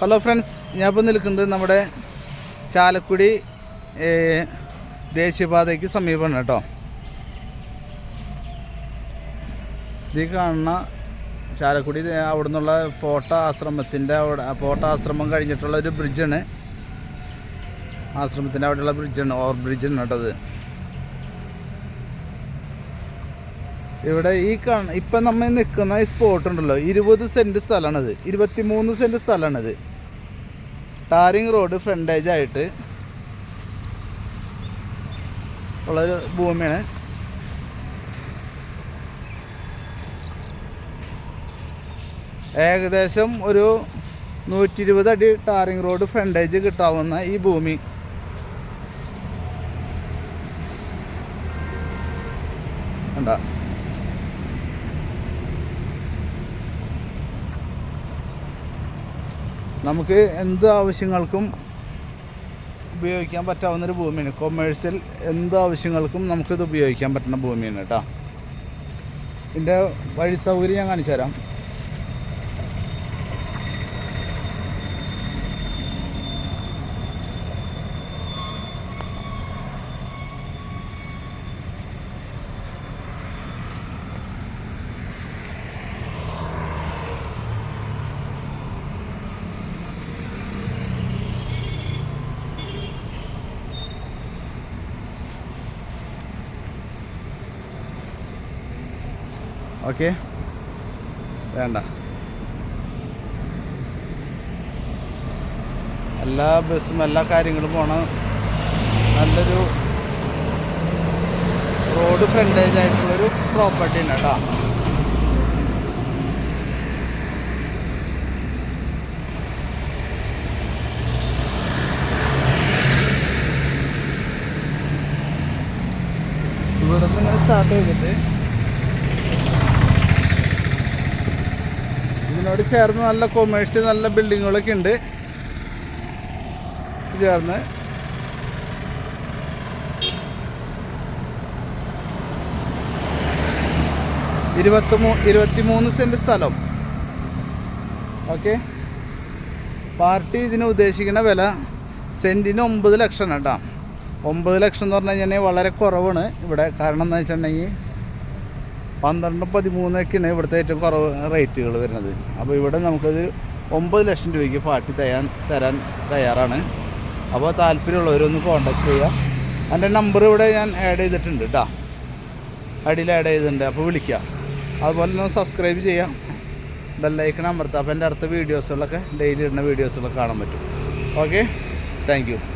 Hello friends ഞാൻ ഇപ്പോൾ നിൽക്കുന്നത് നമ്മുടെ ചാലക്കുടി ദേശീയപാതയ്ക്ക് സമീപമാണ് കേട്ടോ. ഇത് കാണുന്ന ചാലക്കുടി അവിടെ നിന്നുള്ള പോട്ട ആശ്രമത്തിന്റെ അവിടെ പോട്ട ആശ്രമം കഴിഞ്ഞിട്ടുള്ള ഒരു ബ്രിഡ്ജാണ് ആശ്രമത്തിന്റെ അവിടെയുള്ള ബ്രിഡ്ജാണ് ഓവർ ബ്രിഡ്ജാണ് കേട്ടോ അത്. ഇവിടെ ഈ കാണ ഇപ്പം നമ്മൾ നിൽക്കുന്ന ഈ സ്പോട്ട് ഉണ്ടല്ലോ ഇരുപത് സെന്റ് സ്ഥലമാണിത്. ഇരുപത്തി മൂന്ന് സെന്റ് സ്ഥലമാണിത്. ടാറിങ് റോഡ് ഫ്രണ്ടേജ് ആയിട്ട് ഉള്ളൊരു ഭൂമിയാണ്. ഏകദേശം ഒരു നൂറ്റി ഇരുപത് അടി ടാറിങ് റോഡ് ഫ്രണ്ടേജ് കിട്ടാവുന്ന ഈ ഭൂമി. കണ്ടോ? നമുക്ക് എന്ത് ആവശ്യങ്ങൾക്കും ഉപയോഗിക്കാൻ പറ്റാവുന്നൊരു ഭൂമിയാണ്. കൊമേഴ്സ്യൽ എന്ത് ആവശ്യങ്ങൾക്കും നമുക്കിത് ഉപയോഗിക്കാൻ പറ്റുന്ന ഭൂമിയാണ് കേട്ടോ ഇതിന്റെ വഴി സൗകര്യം ഞാൻ കാണിച്ചു തരാം ഓക്കെ. വേണ്ട. എല്ലാ ബസ്സും എല്ലാ കാര്യങ്ങളും പോണ. നല്ലൊരു റോഡ് ഫ്രണ്ടേജ് ആയിട്ടുള്ളൊരു പ്രോപ്പർട്ടി ഉണ്ട് കേട്ടോ. ഇവിടെ നിന്ന് സ്റ്റാർട്ട് ചെയ്തിട്ട് ഇതിനോട് ചേർന്ന് നല്ല കൊമേഴ്സ്യൽ നല്ല ബിൽഡിങ്ങുകളൊക്കെ ഉണ്ട്. ചേർന്ന്. ഇരുപത്തി മൂ ഇരുപത്തി മൂന്ന് സെന്റ് സ്ഥലം. ഓക്കെ പാർട്ടി ഇതിന് ഉദ്ദേശിക്കുന്ന വില സെന്റിന് ഒമ്പത് ലക്ഷം കേട്ടോ. ഒമ്പത് ലക്ഷം എന്ന് പറഞ്ഞു കഴിഞ്ഞാൽ വളരെ കുറവാണ് ഇവിടെ. കാരണം എന്താ വെച്ചിട്ടുണ്ടെങ്കിൽ പന്ത്രണ്ടും പതിമൂന്നൊക്കെയാണ് ഇവിടുത്തെ ഏറ്റവും കുറവ് റേറ്റുകൾ വരുന്നത്. അപ്പോൾ ഇവിടെ നമുക്കത് ഒമ്പത് ലക്ഷം രൂപയ്ക്ക് പാട്ടി തയ്യാൻ തരാൻ തയ്യാറാണ്. അപ്പോൾ താല്പര്യമുള്ളവരൊന്ന് കോൺടാക്ട് ചെയ്യുക. എന്റെ നമ്പർ ഇവിടെ ഞാൻ ആഡ് ചെയ്തിട്ടുണ്ട് കേട്ടോ അടിയിൽ ആഡ് ചെയ്തിട്ടുണ്ട്. അപ്പോൾ വിളിക്കുക. അതുപോലെ ഒന്ന് സബ്സ്ക്രൈബ് ചെയ്യാം ബെല്ലൈക്കൺ അമർത്താം അപ്പോൾ എന്റെ അടുത്ത വീഡിയോസുകളൊക്കെ ഡെയിലി ഇടുന്ന വീഡിയോസുകളൊക്കെ കാണാൻ പറ്റും. Okay thank